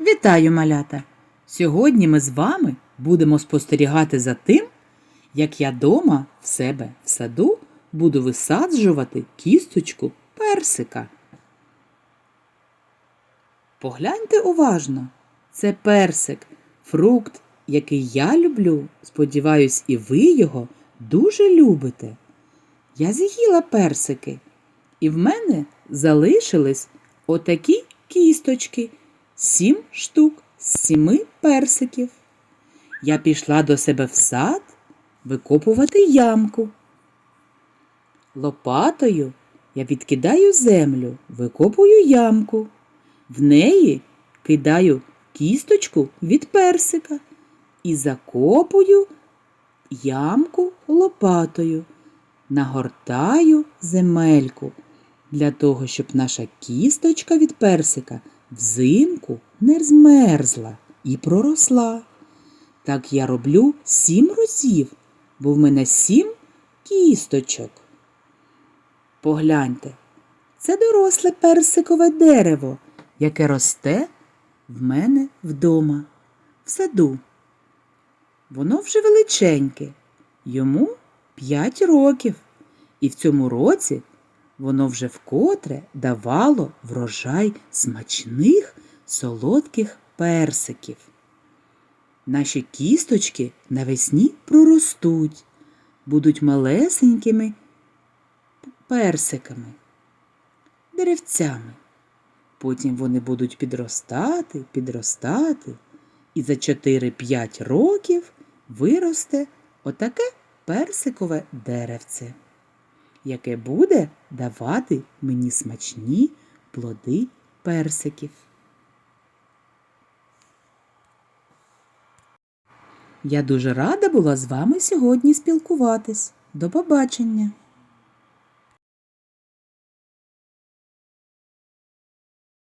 Вітаю, малята! Сьогодні ми з вами будемо спостерігати за тим, як я дома в себе в саду буду висаджувати кісточку персика. Погляньте уважно, це персик, фрукт, який я люблю. Сподіваюсь, і ви його дуже любите. Я з'їла персики, і в мене залишились отакі кісточки, сім штук з сіми персиків. Я пішла до себе в сад викопувати ямку. Лопатою я відкидаю землю, викопую ямку. В неї кидаю кісточку від персика і закопую ямку лопатою, нагортаю земельку для того, щоб наша кісточка від персика взимку не змерзла і проросла. Так я роблю сім разів, бо в мене сім кісточок. Погляньте, це доросле персикове дерево, яке росте в мене вдома, в саду. Воно вже величеньке, йому п'ять років, і в цьому році воно вже вкотре давало врожай смачних солодких персиків. Наші кісточки навесні проростуть, будуть малесенькими персиками, деревцями. Потім вони будуть підростати, підростати, і за 4-5 років виросте отаке персикове деревце, яке буде давати мені смачні плоди персиків. Я дуже рада була з вами сьогодні спілкуватись. До побачення!